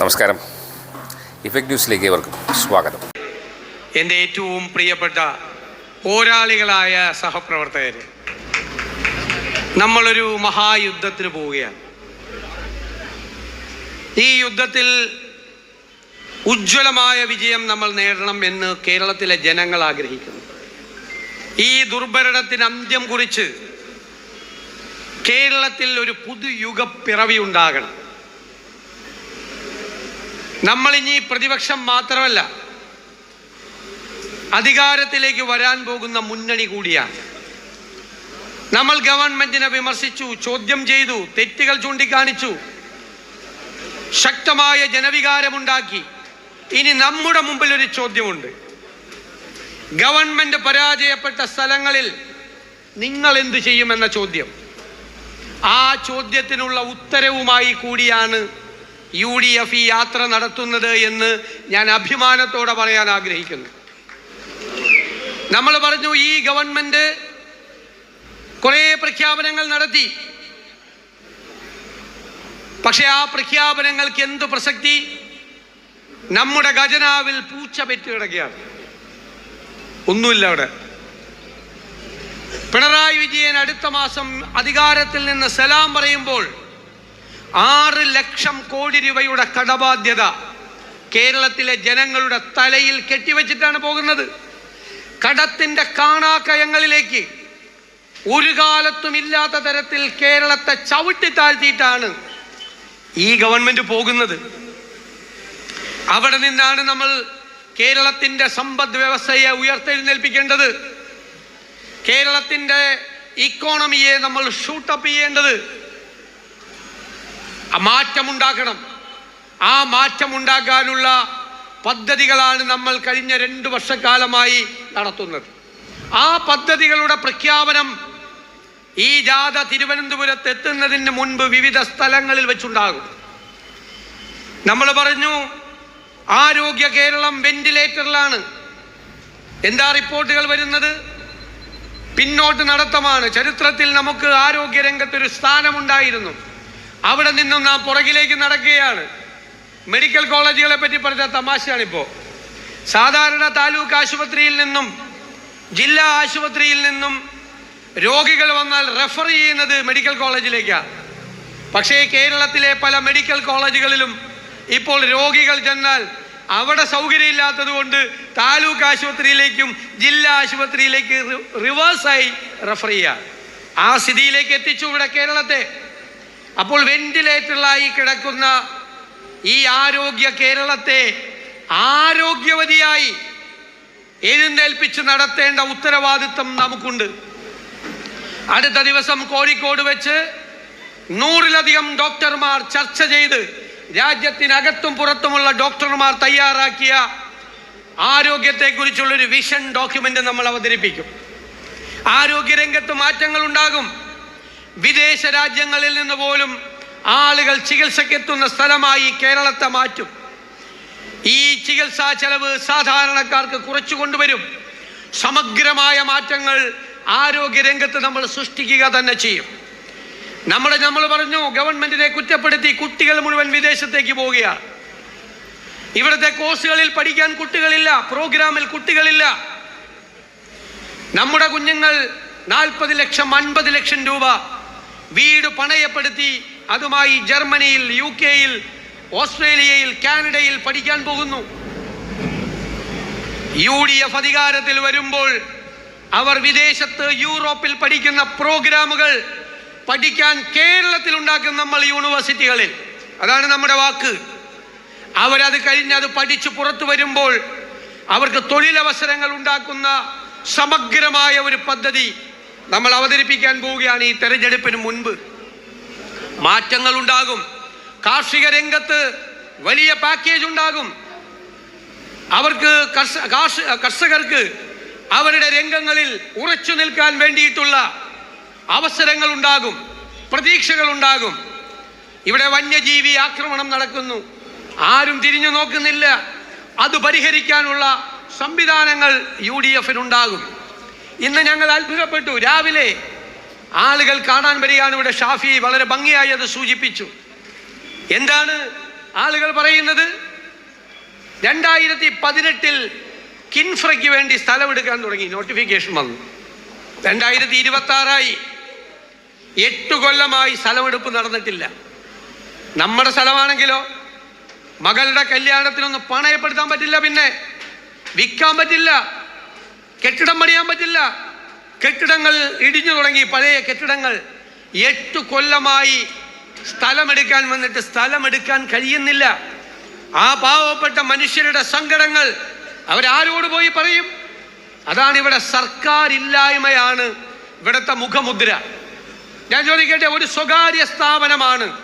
നമസ്കാരം. ഇഫക്ട് ന്യൂസിലേക്ക് ഏവർക്കും സ്വാഗതം. എന്റെ ഏറ്റവും പ്രിയപ്പെട്ട പോരാളികളായ സഹപ്രവർത്തകർ നമ്മളൊരു മഹായുദ്ധത്തിന് പോവുകയാണ്. ഈ യുദ്ധത്തിൽ ഉജ്ജ്വലമായ വിജയം നമ്മൾ നേടണം എന്ന് കേരളത്തിലെ ജനങ്ങൾ ആഗ്രഹിക്കുന്നു. ഈ ദുർഭരണത്തിന് അന്ത്യം കുറിച്ച് കേരളത്തിൽ ഒരു പുതുയുഗ പിറവി ഉണ്ടാകണം. നമ്മൾ ഇനി പ്രതിപക്ഷം മാത്രമല്ല അധികാരത്തിലേക്ക് വരാൻ പോകുന്ന മുന്നണി കൂടിയാണ്. നമ്മൾ ഗവൺമെന്റിനെ വിമർശിച്ചു ചോദ്യം ചെയ്തു തെറ്റുകൾ ചൂണ്ടിക്കാണിച്ചു ശക്തമായ ജനവികാരമുണ്ടാക്കി. ഇനി നമ്മുടെ മുമ്പിൽ ഒരു ചോദ്യമുണ്ട്. ഗവൺമെന്റ് പരാജയപ്പെട്ട സ്ഥലങ്ങളിൽ നിങ്ങൾ എന്ത് ചെയ്യുമെന്ന ചോദ്യം. ആ ചോദ്യത്തിനുള്ള ഉത്തരവുമായി കൂടിയാണ് യു ഡി എഫ് ഈ യാത്ര നടത്തുന്നത് എന്ന് ഞാൻ അഭിമാനത്തോടെ പറയാൻ ആഗ്രഹിക്കുന്നു. നമ്മൾ പറഞ്ഞു ഈ ഗവൺമെന്റ് കുറേ പ്രഖ്യാപനങ്ങൾ നടത്തി. പക്ഷെ ആ പ്രഖ്യാപനങ്ങൾക്ക് എന്ത് പ്രസക്തി? നമ്മുടെ ഖജനാവിൽ പൂച്ച പെറ്റ് കിടക്കുകയാണ്. ഒന്നുമില്ല അവിടെ. പിണറായി വിജയൻ അടുത്ത മാസം അധികാരത്തിൽ നിന്ന് സലാം പറയുമ്പോൾ ആറ് ലക്ഷം കോടി രൂപയുടെ കടബാധ്യത കേരളത്തിലെ ജനങ്ങളുടെ തലയിൽ കെട്ടിവെച്ചിട്ടാണ് പോകുന്നത്. കടത്തിന്റെ കാണാക്കയങ്ങളിലേക്ക് ഒരു കാലത്തും ഇല്ലാത്ത തരത്തിൽ കേരളത്തെ ചവിട്ടി താഴ്ത്തിയിട്ടാണ് ഈ ഗവൺമെന്റ് പോകുന്നത്. അവിടെ നിന്നാണ് നമ്മൾ കേരളത്തിന്റെ സമ്പദ് വ്യവസ്ഥയെ ഉയർത്തെഴുന്നേൽപ്പിക്കേണ്ടത്. കേരളത്തിന്റെ ഇക്കോണമിയെ നമ്മൾ ഷൂട്ടപ്പ് ചെയ്യേണ്ടത്. മാറ്റമുണ്ടാക്കണം ആ മാറ്റമുണ്ടാക്കാനുള്ള പദ്ധതികളാണ് നമ്മൾ കഴിഞ്ഞ രണ്ട് വർഷക്കാലമായി നടത്തുന്നത്. ആ പദ്ധതികളുടെ പ്രഖ്യാപനം ഈ ജാഥ തിരുവനന്തപുരത്ത് എത്തുന്നതിന് മുൻപ് വിവിധ സ്ഥലങ്ങളിൽ വെച്ചുണ്ടാകും. നമ്മൾ പറഞ്ഞു ആരോഗ്യ കേരളം വെന്റിലേറ്ററിലാണ്. എന്താ റിപ്പോർട്ടുകൾ വരുന്നത്? പിന്നോട്ട് നടത്തമാണ്. ചരിത്രത്തിൽ നമുക്ക് ആരോഗ്യ രംഗത്തൊരു സ്ഥാനമുണ്ടായിരുന്നു. അവിടെ നിന്നും നാം പുറകിലേക്ക് നടക്കുകയാണ്. മെഡിക്കൽ കോളേജുകളെ പറ്റി പറഞ്ഞ തമാശയാണിപ്പോ. സാധാരണ താലൂക്ക് ആശുപത്രിയിൽ നിന്നും ജില്ലാ ആശുപത്രിയിൽ നിന്നും രോഗികൾ വന്നാൽ റെഫർ ചെയ്യുന്നത് മെഡിക്കൽ കോളേജിലേക്കാണ് പക്ഷേ കേരളത്തിലെ പല മെഡിക്കൽ കോളേജുകളിലും ഇപ്പോൾ രോഗികൾ ചെന്നാൽ അവിടെ സൗകര്യമില്ലാത്തത് കൊണ്ട് താലൂക്ക് ആശുപത്രിയിലേക്കും ജില്ലാ ആശുപത്രിയിലേക്ക് റിവേഴ്സായി റെഫർ ചെയ്യുക ആ സ്ഥിതിയിലേക്ക് എത്തിച്ചു ഇവിടെ കേരളത്തെ. അപ്പോൾ വെന്റിലേറ്ററിലായി കിടക്കുന്ന ഈ ആരോഗ്യ കേരളത്തെ ആരോഗ്യവതിയായി എഴുന്നേൽപ്പിച്ച് നടത്തേണ്ട ഉത്തരവാദിത്വം നമുക്കുണ്ട്. അടുത്ത ദിവസം കോഴിക്കോട് വെച്ച് നൂറിലധികം ഡോക്ടർമാർ ചർച്ച ചെയ്ത് രാജ്യത്തിനകത്തും പുറത്തുമുള്ള ഡോക്ടർമാർ തയ്യാറാക്കിയ ആരോഗ്യത്തെക്കുറിച്ചുള്ള ഒരു വിഷൻ ഡോക്യുമെന്റ് നമ്മൾ അവതരിപ്പിക്കും ആരോഗ്യരംഗത്ത് മാറ്റങ്ങൾ ഉണ്ടാകും വിദേശ രാജ്യങ്ങളിൽ നിന്ന് പോലും ആളുകൾ ചികിത്സക്കെത്തുന്ന സ്ഥലമായി കേരളത്തെ മാറ്റും. ഈ ചികിത്സാ ചെലവ് സാധാരണക്കാർക്ക് കുറച്ചു കൊണ്ടുവരും. സമഗ്രമായ മാറ്റങ്ങൾ ആരോഗ്യരംഗത്ത് നമ്മൾ സൃഷ്ടിക്കുക തന്നെ ചെയ്യും. നമ്മുടെ നമ്മൾ പറഞ്ഞു ഗവൺമെന്റിനെ കുറ്റപ്പെടുത്തി കുട്ടികൾ മുഴുവൻ വിദേശത്തേക്ക് പോവുകയാണ് ഇവിടുത്തെ കോഴ്സുകളിൽ പഠിക്കാൻ കുട്ടികളില്ല പ്രോഗ്രാമിൽ കുട്ടികളില്ല. നമ്മുടെ കുഞ്ഞുങ്ങൾ നാൽപ്പത് ലക്ഷം അൻപത് ലക്ഷം രൂപ വീട് പണയപ്പെടുത്തി അതുമായി ജർമ്മനിയിൽ യു കെയിൽ ഓസ്ട്രേലിയയിൽ കാനഡയിൽ പഠിക്കാൻ പോകുന്നു. യു ഡി എഫ് അധികാരത്തിൽ വരുമ്പോൾ അവർ വിദേശത്ത് യൂറോപ്പിൽ പഠിക്കുന്ന പ്രോഗ്രാമുകൾ പഠിക്കാൻ കേരളത്തിൽ ഉണ്ടാക്കുന്ന നമ്മൾ യൂണിവേഴ്സിറ്റികളിൽ. അതാണ് നമ്മുടെ വാക്ക്. അവരത് കഴിഞ്ഞ് അത് പഠിച്ചു പുറത്തു വരുമ്പോൾ അവർക്ക് തൊഴിലവസരങ്ങൾ ഉണ്ടാക്കുന്ന സമഗ്രമായ ഒരു പദ്ധതി നമ്മൾ അവതരിപ്പിക്കാൻ പോവുകയാണ് ഈ തെരഞ്ഞെടുപ്പിന് മുൻപ്. മാറ്റങ്ങൾ ഉണ്ടാകും. കാർഷിക രംഗത്ത് വലിയ പാക്കേജ് ഉണ്ടാകും. അവർക്ക് കർഷകർക്ക് അവരുടെ രംഗങ്ങളിൽ ഉറച്ചു നിൽക്കാൻ വേണ്ടിയിട്ടുള്ള അവസരങ്ങൾ ഉണ്ടാകും. പ്രതീക്ഷകൾ ഉണ്ടാകും. ഇവിടെ വന്യജീവി ആക്രമണം നടക്കുന്നു. ആരും തിരിഞ്ഞു നോക്കുന്നില്ല. അത് പരിഹരിക്കാനുള്ള സംവിധാനങ്ങൾ യു ഡി എഫിനുണ്ടാകും. ഇന്ന് ഞങ്ങൾ അത്ഭുതപ്പെട്ടു. രാവിലെ ആളുകൾ കാണാൻ വരികയാണ് ഇവിടെ ഷാഫി വളരെ ഭംഗിയായി അത് സൂചിപ്പിച്ചു. എന്താണ് ആളുകൾ പറയുന്നത്? രണ്ടായിരത്തി പതിനെട്ടിൽ കിൻഫ്രയ്ക്ക് വേണ്ടി സ്ഥലമെടുക്കാൻ തുടങ്ങി. നോട്ടിഫിക്കേഷൻ വന്നു. രണ്ടായിരത്തി ഇരുപത്തി ആറായി എട്ട് കൊല്ലമായി സ്ഥലമെടുപ്പ് നടന്നിട്ടില്ല. നമ്മുടെ സ്ഥലമാണെങ്കിലോ? മകളുടെ കല്യാണത്തിനൊന്നും പണയപ്പെടുത്താൻ പറ്റില്ല പിന്നെ. വിൽക്കാൻ പറ്റില്ല. കെട്ടിടം പണിയാൻ പറ്റില്ല. കെട്ടിടങ്ങൾ ഇടിഞ്ഞു തുടങ്ങി. പഴയ കെട്ടിടങ്ങൾ എട്ട് കൊല്ലമായി സ്ഥലമെടുക്കാൻ വന്നിട്ട് സ്ഥലമെടുക്കാൻ കഴിയുന്നില്ല. ആ പാവപ്പെട്ട മനുഷ്യരുടെ സങ്കടങ്ങൾ അവരാരോട് പോയി പറയും. അതാണ് ഇവിടെ സർക്കാർ ഇല്ലായ്മയാണ് ഇവിടുത്തെ മുഖമുദ്ര. ഞാൻ ചോദിക്കട്ടെ ഒരു സ്വകാര്യ സ്ഥാപനമാണ്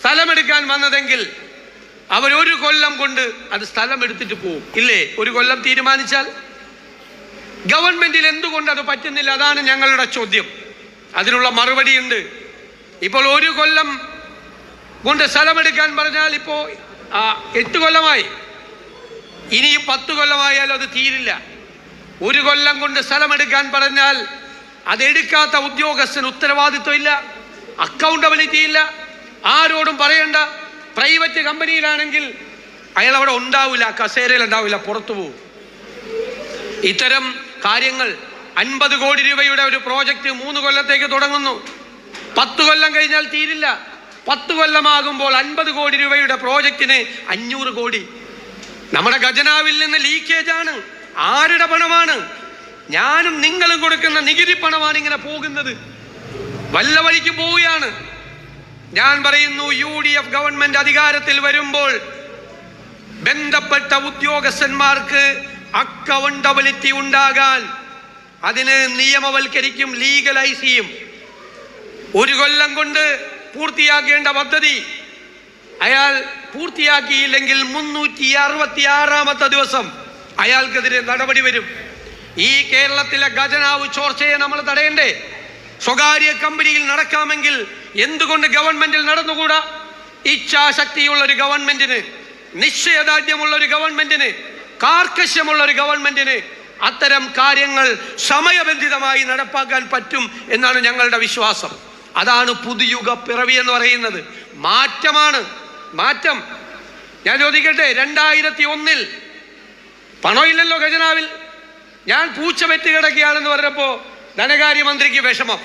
സ്ഥലമെടുക്കാൻ വന്നതെങ്കിൽ അവരൊരു കൊല്ലം കൊണ്ട് അത് സ്ഥലം എടുത്തിട്ട് പോവും. ഇല്ലേ? ഒരു കൊല്ലം തീരുമാനിച്ചാൽ? ഗവൺമെന്റിൽ എന്തുകൊണ്ട് അത് പറ്റുന്നില്ല? അതാണ് ഞങ്ങളുടെ ചോദ്യം. അതിനുള്ള മറുപടിയുണ്ട് ഇപ്പോൾ ഒരു കൊല്ലം കൊണ്ട് സ്ഥലമെടുക്കാൻ പറഞ്ഞാൽ ഇപ്പോൾ എട്ട് കൊല്ലമായി. ഇനിയും പത്ത് കൊല്ലമായാലും അത് തീരില്ല. ഒരു കൊല്ലം കൊണ്ട് സ്ഥലമെടുക്കാൻ പറഞ്ഞാൽ അതെടുക്കാത്ത ഉദ്യോഗസ്ഥന് ഉത്തരവാദിത്വമില്ല അക്കൗണ്ടബിലിറ്റി ഇല്ല. ആരോടും പറയണ്ട. പ്രൈവറ്റ് കമ്പനിയിലാണെങ്കിൽ അയാൾ അവിടെ ഉണ്ടാവില്ല കസേരയിൽ ഉണ്ടാവില്ല പുറത്തു പോകും. ഇത്തരം കാര്യങ്ങൾ അൻപത് കോടി രൂപയുടെ ഒരു പ്രോജക്റ്റ് മൂന്ന് കൊല്ലത്തേക്ക് തുടങ്ങുന്നു. പത്ത് കൊല്ലം കഴിഞ്ഞാൽ തീരില്ല. പത്ത് കൊല്ലമാകുമ്പോൾ അൻപത് കോടി രൂപയുടെ പ്രോജക്റ്റിന് അഞ്ഞൂറ് കോടി. നമ്മുടെ ഖജനാവിൽ നിന്ന് ലീക്കേജ് ആണ് ആരുടെ പണമാണ്? ഞാനും നിങ്ങളും കൊടുക്കുന്ന നികുതി പണമാണ് ഇങ്ങനെ പോകുന്നത്. വല്ല വഴിക്ക് പോവുകയാണ്. ഞാൻ പറയുന്നു യു ഡി എഫ് ഗവൺമെന്റ് അധികാരത്തിൽ വരുമ്പോൾ ബന്ധപ്പെട്ട ഉദ്യോഗസ്ഥന്മാർക്ക് അക്കൗണ്ടബിലിറ്റി ഉണ്ടാകാൻ അതിനെ നിയമവൽക്കരിക്കും ലീഗലൈസ് ചെയ്യും. ഒരു കൊല്ലം കൊണ്ട് പൂർത്തിയാക്കേണ്ട പദ്ധതി അയാൾ പൂർത്തിയാക്കിയില്ലെങ്കിൽ മുന്നൂറ്റി അറുപത്തി ആറാമത്തെ ദിവസം അയാൾക്കെതിരെ നടപടി വരും. ഈ കേരളത്തിലെ ഖജനാവ് ചോർച്ചയെ നമ്മൾ തടയണ്ടേ? സ്വകാര്യ കമ്പനിയിൽ നടക്കാമെങ്കിൽ എന്തുകൊണ്ട് ഗവൺമെന്റിൽ നടന്നുകൂടാ? ഇച്ഛാശക്തിയുള്ള ഒരു ഗവൺമെന്റിന് നിശ്ചയദാർഢ്യമുള്ള ഒരു ഗവൺമെന്റിന് കാർക്കശ്യമുള്ള ഒരു ഗവൺമെന്റിന് അത്തരം കാര്യങ്ങൾ സമയബന്ധിതമായി നടപ്പാക്കാൻ പറ്റും എന്നാണ് ഞങ്ങളുടെ വിശ്വാസം. അതാണ് പുതുയുഗ പിറവി എന്ന് പറയുന്നത്. മാറ്റമാണ്. മാറ്റം. ഞാൻ ചോദിക്കട്ടെ രണ്ടായിരത്തി ഒന്നിൽ പണമില്ലല്ലോ ഖജനാവിൽ. ഞാൻ പൂച്ച വെറ്റ് കിടക്കുകയാണെന്ന് പറഞ്ഞപ്പോൾ ധനകാര്യമന്ത്രിക്ക് വിഷമം.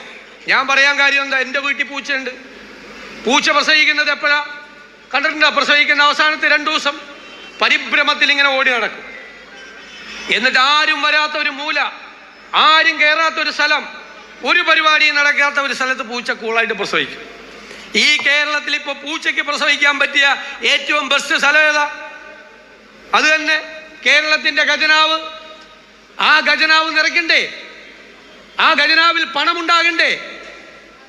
ഞാൻ പറയാൻ കാര്യം എന്താ? എന്റെ വീട്ടിൽ പൂച്ചയുണ്ട്. പൂച്ച പ്രസവിക്കുന്നത് എപ്പോഴാ? കണ്ടിട്ടുണ്ടോ? പ്രസവിക്കുന്ന അവസാനത്തെ രണ്ടു ദിവസം പരിഭ്രമത്തിൽ ഇങ്ങനെ ഓടി നടക്കും. എന്നിട്ട് ആരും വരാത്ത ഒരു മൂല ആരും കയറാത്ത ഒരു സ്ഥലം ഒരു പരിപാടിയും നടക്കാത്ത ഒരു സ്ഥലത്ത് പൂച്ച കൂളായിട്ട് പ്രസവിക്കും. ഈ കേരളത്തിൽ ഇപ്പോൾ പൂച്ചയ്ക്ക് പ്രസവിക്കാൻ പറ്റിയ ഏറ്റവും ബെസ്റ്റ് സ്ഥലം ഏതാ? അത് തന്നെ കേരളത്തിന്റെ ഖജനാവ്. ആ ഖജനാവ് നിറയ്ക്കണ്ടേ? ആ ഖജനാവിൽ പണമുണ്ടാകണ്ടേ?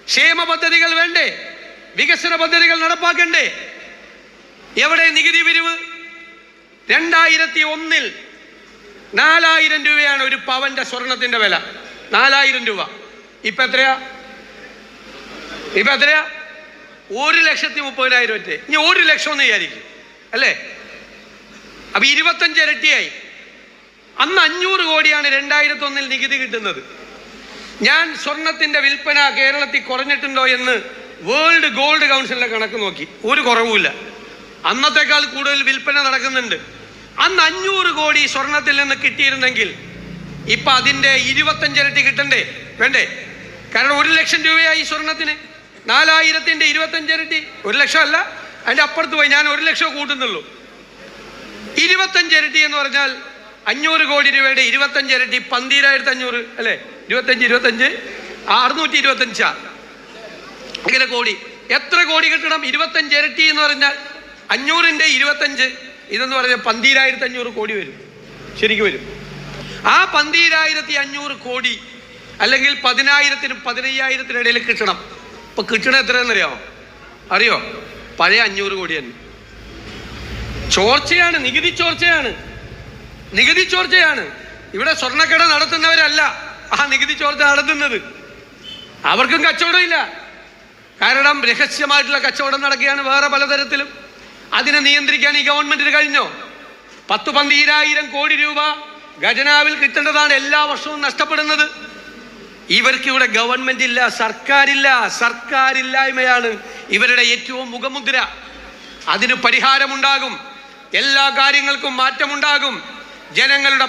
ക്ഷേമ പദ്ധതികൾ വേണ്ടേ? വികസന പദ്ധതികൾ നടപ്പാക്കണ്ടേ? എവിടെ നികുതി പിരിവ്? രണ്ടായിരത്തി ഒന്നിൽ നാലായിരം രൂപയാണ് ഒരു പവന്റെ സ്വർണത്തിന്റെ വില. നാലായിരം രൂപ. ഇപ്പൊ എത്രയാ? ഇപ്പൊ എത്രയാ? ഒരു ലക്ഷത്തി മുപ്പതിനായിരം ഒറ്റ ഇനി ഒരു ലക്ഷം എന്ന് വിചാരിക്കും. അല്ലേ? അപ്പൊ ഇരുപത്തഞ്ച് ഇരട്ടിയായി. അന്ന് അഞ്ഞൂറ് കോടിയാണ് രണ്ടായിരത്തി ഒന്നിൽ നികുതി കിട്ടുന്നത്. ഞാൻ സ്വർണത്തിന്റെ വിൽപ്പന കേരളത്തിൽ കുറഞ്ഞിട്ടുണ്ടോ എന്ന് വേൾഡ് ഗോൾഡ് കൗൺസിലിന്റെ കണക്ക് നോക്കി. ഒരു കുറവുമില്ല. അന്നത്തെക്കാൾ കൂടുതൽ വിൽപ്പന നടക്കുന്നുണ്ട്. അന്ന് അഞ്ഞൂറ് കോടി സ്വർണത്തിൽ നിന്ന് കിട്ടിയിരുന്നെങ്കിൽ ഇപ്പൊ അതിന്റെ ഇരുപത്തഞ്ചിരട്ടി കിട്ടണ്ടേ? വേണ്ടേ? കാരണം ഒരു ലക്ഷം രൂപയായി സ്വർണത്തിന്. നാലായിരത്തിന്റെ ഇരുപത്തഞ്ചിരട്ടി. ഒരു ലക്ഷം അല്ല. അതിന്റെ അപ്പുറത്ത് പോയി. ഞാൻ ഒരു ലക്ഷം കൂട്ടുന്നുള്ളൂ. ഇരുപത്തഞ്ചിരട്ടി എന്ന് പറഞ്ഞാൽ അഞ്ഞൂറ് കോടി രൂപയുടെ ഇരുപത്തഞ്ചിരട്ടി പന്തീരായിരത്തി അഞ്ഞൂറ് അല്ലേ? ഇരുപത്തഞ്ച് ഇരുപത്തഞ്ച്. അറുന്നൂറ്റി ഇരുപത്തഞ്ചാ. ഇങ്ങനെ കോടി. എത്ര കോടി കിട്ടണം? ഇരുപത്തഞ്ച് ഇരട്ടി എന്ന് പറഞ്ഞാൽ അഞ്ഞൂറിന്റെ ഇരുപത്തഞ്ച്. ഇതെന്ന് പറഞ്ഞാൽ പന്തീരായിരത്തി അഞ്ഞൂറ് കോടി വരും. ശരിക്കും വരും. ആ പന്തീരായിരത്തി അഞ്ഞൂറ് കോടി അല്ലെങ്കിൽ പതിനായിരത്തിനും പതിനയ്യായിരത്തിനും ഇടയിൽ കിട്ടണം. ഇപ്പൊ കിട്ടണ എത്രയെന്നറിയാമോ അറിയോ? പഴയ അഞ്ഞൂറ് കോടി തന്നെ. ചോർച്ചയാണ് നികുതി ചോർച്ചയാണ്. നികുതി ചോർച്ചയാണ്. ഇവിടെ സ്വർണക്കട നടത്തുന്നവരല്ല ആ നികുതി ചോർച്ച നടത്തുന്നത്. അവർക്കും കച്ചവടമില്ല കാരണം രഹസ്യമായിട്ടുള്ള കച്ചവടം നടക്കുകയാണ് വേറെ പലതരത്തിലും. അതിനെ നിയന്ത്രിക്കാൻ ഈ ഗവൺമെന്റിന് കഴിഞ്ഞോ? പത്ത് പന്തീരായിരം കോടി രൂപ ഖജനാവിൽ കിട്ടേണ്ടതാണ് എല്ലാ വർഷവും നഷ്ടപ്പെടുന്നത്. ഇവർക്ക് ഇവിടെ ഗവൺമെന്റ് ഇല്ല സർക്കാരില്ല. സർക്കാരില്ലായ്മയാണ് ഇവരുടെ ഏറ്റവും മുഖമുദ്ര. അതിന് പരിഹാരമുണ്ടാകും. എല്ലാ കാര്യങ്ങൾക്കും മാറ്റമുണ്ടാകും. ജനങ്ങളുടെ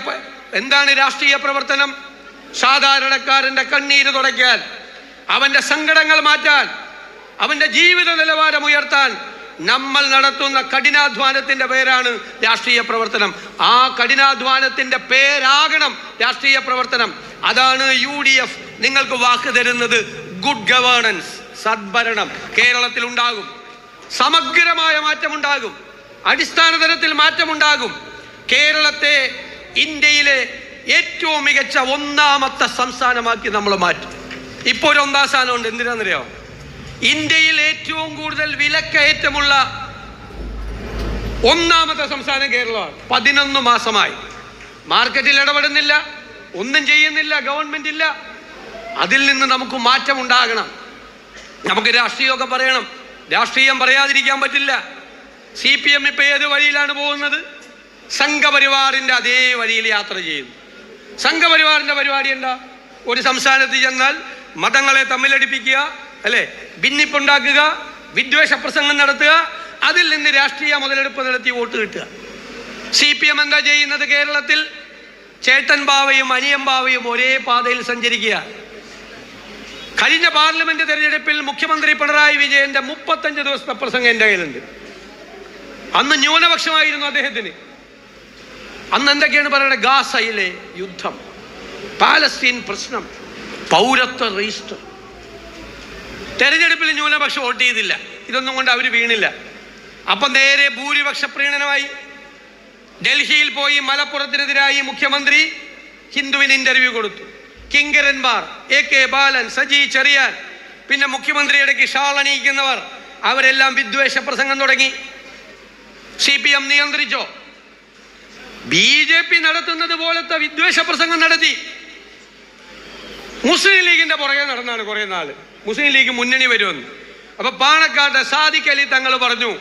എന്താണ് രാഷ്ട്രീയ പ്രവർത്തനം? സാധാരണക്കാരന്റെ കണ്ണീര് തുടയ്ക്കാൻ അവന്റെ സങ്കടങ്ങൾ മാറ്റാൻ അവന്റെ ജീവിത നിലവാരം ഉയർത്താൻ നമ്മൾ നടത്തുന്ന കഠിനാധ്വാനത്തിന്റെ പേരാണ് രാഷ്ട്രീയ പ്രവർത്തനം. ആ കഠിനാധ്വാനത്തിന്റെ പേരാകണം രാഷ്ട്രീയ പ്രവർത്തനം. അതാണ് യു ഡി എഫ് നിങ്ങൾക്ക് വാക്ക് തരുന്നത്. ഗുഡ് ഗവേണൻസ് സദ്ഭരണം. കേരളത്തിൽ ഉണ്ടാകും സമഗ്രമായ മാറ്റമുണ്ടാകും. അടിസ്ഥാന തലത്തിൽ മാറ്റമുണ്ടാകും. കേരളത്തെ ഇന്ത്യയിലെ ഏറ്റവും മികച്ച ഒന്നാമത്തെ സംസ്ഥാനമാക്കി നമ്മൾ മാറ്റും. ഇപ്പോൾ ഒരു ഒന്നാം സ്ഥാനമുണ്ട്. എന്തിനാണെന്നറിയാമോ ഇന്ത്യയിൽ ഏറ്റവും കൂടുതൽ വിലക്കയറ്റമുള്ള ഒന്നാമത്തെ സംസ്ഥാനം കേരളമാണ്. പതിനൊന്ന് മാസമായി. മാർക്കറ്റിൽ ഇടപെടുന്നില്ല ഒന്നും ചെയ്യുന്നില്ല ഗവൺമെന്റ് ഇല്ല. അതിൽ നിന്ന് നമുക്ക് മാറ്റം ഉണ്ടാകണം നമുക്ക് രാഷ്ട്രീയമൊക്കെ പറയണം. രാഷ്ട്രീയം പറയാതിരിക്കാൻ പറ്റില്ല. സി പി എം ഇപ്പൊ ഏത് വഴിയിലാണ് പോകുന്നത്? സംഘപരിവാറിന്റെ അതേ വഴിയിൽ യാത്ര ചെയ്യുന്നു. സംഘപരിവാറിന്റെ പരിപാടി എന്താ? ഒരു സംസ്ഥാനത്ത് ചെന്നാൽ മതങ്ങളെ തമ്മിലടിപ്പിക്കുക അല്ലെ? ഭിന്നിപ്പുണ്ടാക്കുക വിദ്വേഷ പ്രസംഗം നടത്തുക അതിൽ നിന്ന് രാഷ്ട്രീയ മുതലെടുപ്പ് നടത്തി വോട്ട് കിട്ടുക. സി പി എം എന്താ ചെയ്യുന്നത് കേരളത്തിൽ? ചേട്ടൻ ബാവയും അനിയം ബാവയും ഒരേ പാതയിൽ സഞ്ചരിക്കുക. കഴിഞ്ഞ പാർലമെന്റ് തെരഞ്ഞെടുപ്പിൽ മുഖ്യമന്ത്രി പിണറായി വിജയന്റെ മുപ്പത്തഞ്ച് ദിവസത്തെ പ്രസംഗം എന്റെ കയ്യിലുണ്ട്. അന്ന് ന്യൂനപക്ഷമായിരുന്നു അദ്ദേഹത്തിന്. അന്ന് എന്തൊക്കെയാണ് പറയുന്നത് ഗാസയിലെ യുദ്ധം. പാലസ്തീൻ പ്രശ്നം. പൗരത്വ രജിസ്റ്റർ തെരഞ്ഞെടുപ്പിൽ ന്യൂനപക്ഷം വോട്ട് ചെയ്തില്ല. ഇതൊന്നും കൊണ്ട് അവർ വീണില്ല. അപ്പം നേരെ ഭൂരിപക്ഷ പ്രീണനമായി. ഡൽഹിയിൽ പോയി മലപ്പുറത്തിനെതിരായി മുഖ്യമന്ത്രി ഹിന്ദുവിന് ഇന്റർവ്യൂ കൊടുത്തു. കിങ്കരന്മാർ എ കെ ബാലൻ സജി ചെറിയാൻ പിന്നെ മുഖ്യമന്ത്രിയുടെ ഷാൾ അണിയിക്കുന്നവർ അവരെല്ലാം വിദ്വേഷ പ്രസംഗം തുടങ്ങി. സി പി എം നിയന്ത്രിച്ചോ? ബി ജെ പി നടത്തുന്നത് പോലത്തെ വിദ്വേഷ പ്രസംഗം നടത്തി. മുസ്ലിം ലീഗിന്റെ പുറകെ നടന്നാണ് കുറെ നാൾ മുസ്ലിം ലീഗ് മുന്നണി വരുമെന്ന്. അപ്പൊ പാണക്കാട്ടെ സാദിഖ് അലി തങ്ങൾ പറഞ്ഞു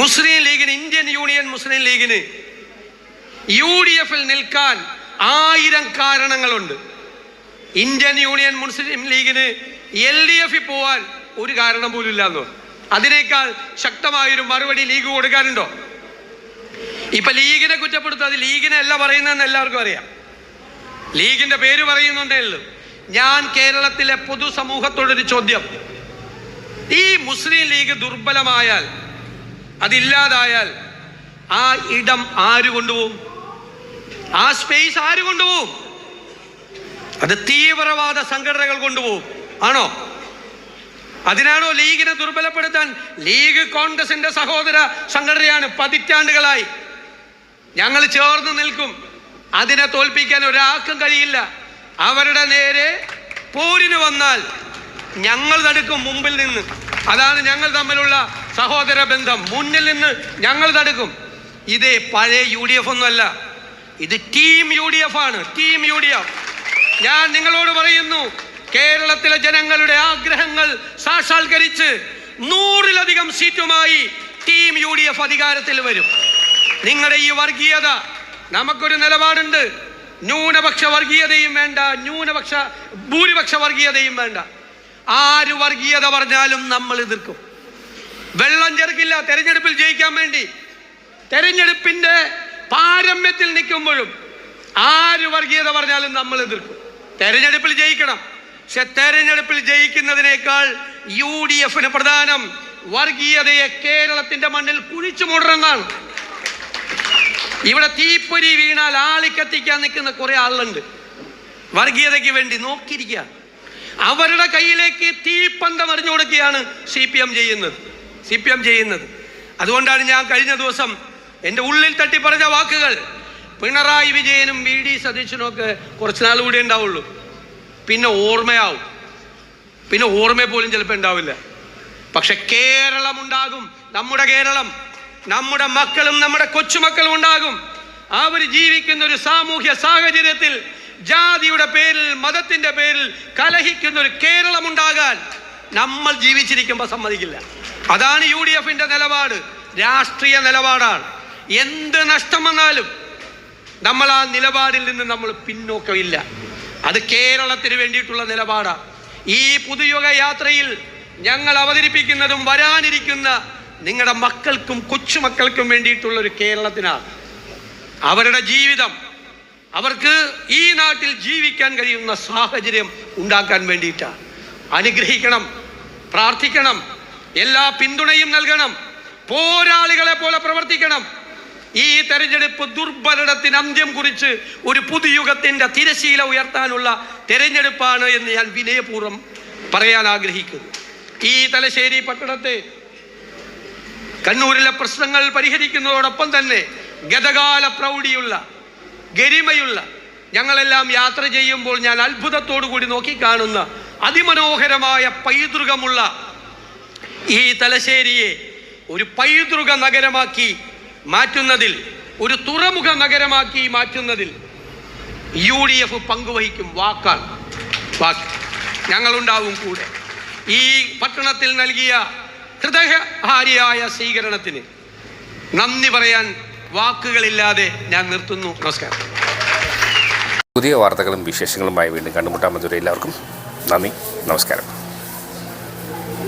മുസ്ലിം ലീഗിന് ഇന്ത്യൻ യൂണിയൻ മുസ്ലിം ലീഗിന് യു ഡി എഫിൽ നിൽക്കാൻ ആയിരം കാരണങ്ങളുണ്ട്. ഇന്ത്യൻ യൂണിയൻ മുസ്ലിം ലീഗിന് എൽ ഡി എഫിൽ പോവാൻ ഒരു കാരണം പോലും ഇല്ലാന്ന് പറഞ്ഞു. അതിനേക്കാൾ ശക്തമായൊരു മറുപടി ലീഗ് കൊടുക്കാനുണ്ടോ? ഇപ്പൊ ലീഗിനെ കുറ്റപ്പെടുത്താതെ ലീഗിനെ അല്ല പറയുന്നതെന്ന് എല്ലാവർക്കും അറിയാം. ലീഗിന്റെ പേര് പറയുന്നുണ്ടേ ഞാൻ കേരളത്തിലെ പൊതുസമൂഹത്തോടൊരു ചോദ്യം. ഈ മുസ്ലിം ലീഗ് ദുർബലമായാൽ അതില്ലാതായാൽ ആ ഇടം ആര് കൊണ്ടുപോകും? ആ സ്പേസ് ആര് കൊണ്ടുപോകും? അത് തീവ്രവാദ സംഘടനകൾ കൊണ്ടുപോകും. ആണോ? അതിനാണോ ലീഗിനെ ദുർബലപ്പെടുത്താൻ? ലീഗ് കോൺഗ്രസിന്റെ സഹോദര സംഘടനയാണ് പതിറ്റാണ്ടുകളായി. ഞങ്ങൾ ചേർന്ന് നിൽക്കും. അതിനെ തോൽപ്പിക്കാൻ ഒരാൾക്കും കഴിയില്ല. അവരുടെ നേരെ പോരിന് വന്നാൽ ഞങ്ങൾ തടുക്കും മുമ്പിൽ നിന്ന്. അതാണ് ഞങ്ങൾ തമ്മിലുള്ള സഹോദര ബന്ധം. മുന്നിൽ നിന്ന് ഞങ്ങൾ തടുക്കും. ഇത് പഴയ യു ഡി എഫ് ഒന്നുമല്ല. ഇത് ടീം യു ഡി എഫ് ആണ്. Team U D F. ഞാൻ നിങ്ങളോട് പറയുന്നു കേരളത്തിലെ ജനങ്ങളുടെ ആഗ്രഹങ്ങൾ സാക്ഷാത്കരിച്ച് നൂറിലധികം സീറ്റുമായി ടീം യു ഡി എഫ് അധികാരത്തിൽ വരും. നിങ്ങളുടെ ഈ വർഗീയത നമുക്കൊരു നിലപാടുണ്ട്. ന്യൂനപക്ഷ വർഗീയതയും വേണ്ട ന്യൂനപക്ഷ ഭൂരിപക്ഷ വർഗീയതയും വേണ്ട. ആര് വർഗീയത പറഞ്ഞാലും നമ്മൾ എതിർക്കും. വെള്ളം ചെറുക്കില്ല തെരഞ്ഞെടുപ്പിൽ ജയിക്കാൻ വേണ്ടി. തെരഞ്ഞെടുപ്പിന്റെ പാരമ്യത്തിൽ നിൽക്കുമ്പോഴും ആര് വർഗീയത പറഞ്ഞാലും നമ്മൾ എതിർക്കും. തെരഞ്ഞെടുപ്പിൽ ജയിക്കണം. പക്ഷെ തെരഞ്ഞെടുപ്പിൽ ജയിക്കുന്നതിനേക്കാൾ യു ഡി എഫിന് പ്രധാനം വർഗീയതയെ കേരളത്തിന്റെ മണ്ണിൽ കുഴിച്ചു മൂടണമെന്നാണ് ഇവിടെ തീപ്പൊരി വീണാൽ ആളിക്കത്തിക്കാൻ നിൽക്കുന്ന കുറെ ആളുണ്ട് വർഗീയതയ്ക്ക് വേണ്ടി നോക്കിയിരിക്കുക. അവരുടെ കയ്യിലേക്ക് തീപ്പന്തം എറിഞ്ഞു കൊടുക്കുകയാണ് സി പി എം ചെയ്യുന്നത്. സി പി എം ചെയ്യുന്നത്. അതുകൊണ്ടാണ് ഞാൻ കഴിഞ്ഞ ദിവസം എന്റെ ഉള്ളിൽ തട്ടി പറഞ്ഞ വാക്കുകൾ. പിണറായി വിജയനും വി ഡി സതീശനും ഒക്കെ കുറച്ച് നാൾ കൂടി ഉണ്ടാവുള്ളൂ. പിന്നെ ഓർമ്മയാവും. പിന്നെ ഓർമ്മ പോലും ചിലപ്പോൾ ഉണ്ടാവില്ല. പക്ഷെ കേരളം ഉണ്ടാകും നമ്മുടെ കേരളം. നമ്മുടെ മക്കളും നമ്മുടെ കൊച്ചുമക്കളും ഉണ്ടാകും. അവർ ജീവിക്കുന്ന ഒരു സാമൂഹ്യ സാഹചര്യത്തിൽ ജാതിയുടെ പേരിൽ മതത്തിന്റെ പേരിൽ കലഹിക്കുന്ന ഒരു കേരളം ഉണ്ടാകാൻ നമ്മൾ ജീവിച്ചിരിക്കുമ്പോൾ സമ്മതിക്കില്ല. അതാണ് യു ഡി എഫിന്റെ നിലപാട്. രാഷ്ട്രീയ നിലപാടാണ്. എന്ത് നഷ്ടം വന്നാലും നമ്മൾ ആ നിലപാടിൽ നിന്ന് നമ്മൾ പിന്നോക്കമില്ല. അത് കേരളത്തിന് വേണ്ടിയിട്ടുള്ള നിലപാടാണ് ഈ പുതുയുഗ യാത്രയിൽ ഞങ്ങൾ അവതരിപ്പിക്കുന്നതും വരാനിരിക്കുന്ന നിങ്ങളുടെ മക്കൾക്കും കൊച്ചുമക്കൾക്കും വേണ്ടിയിട്ടുള്ള ഒരു കേരളത്തിനാണ്. അവരുടെ ജീവിതം. അവർക്ക് ഈ നാട്ടിൽ ജീവിക്കാൻ കഴിയുന്ന സാഹചര്യം ഉണ്ടാക്കാൻ വേണ്ടിയിട്ടാണ്. അനുഗ്രഹിക്കണം പ്രാർത്ഥിക്കണം എല്ലാ പിന്തുണയും നൽകണം പോരാളികളെ പോലെ പ്രവർത്തിക്കണം. ഈ തെരഞ്ഞെടുപ്പ് ദുർഭരണത്തിന് അന്ത്യം കുറിച്ച് ഒരു പുതുയുഗത്തിന്റെ തിരശീല ഉയർത്താനുള്ള തെരഞ്ഞെടുപ്പാണ് എന്ന് ഞാൻ വിനയപൂർവം പറയാൻ ആഗ്രഹിക്കുന്നു. ഈ തലശ്ശേരി പട്ടണത്തെ കണ്ണൂരിലെ പ്രശ്നങ്ങൾ പരിഹരിക്കുന്നതോടൊപ്പം തന്നെ ഗതകാല പ്രൗഢിയുള്ള ഗരിമയുള്ള ഞങ്ങളെല്ലാം യാത്ര ചെയ്യുമ്പോൾ ഞാൻ അത്ഭുതത്തോടു കൂടി നോക്കിക്കാണുന്ന അതിമനോഹരമായ പൈതൃകമുള്ള ഈ തലശ്ശേരിയെ ഒരു പൈതൃക നഗരമാക്കി മാറ്റുന്നതിൽ ഒരു തുറമുഖ നഗരമാക്കി മാറ്റുന്നതിൽ യു ഡി എഫ് പങ്കുവഹിക്കും. വാക്കാണ് വാക്ക്. ഞങ്ങളുണ്ടാവും കൂടെ. ഈ പട്ടണത്തിൽ നൽകിയ ഹൃദയഹാരിയായ സ്വീകരണത്തിന് നന്ദി പറയാൻ വാക്കുകളില്ലാതെ ഞാൻ നിർത്തുന്നു. നമസ്കാരം. പുതിയ വാർത്തകളും വിശേഷങ്ങളുമായി വീണ്ടും കണ്ടുമുട്ടാൻ മധുര എല്ലാവർക്കും നന്ദി. നമസ്കാരം.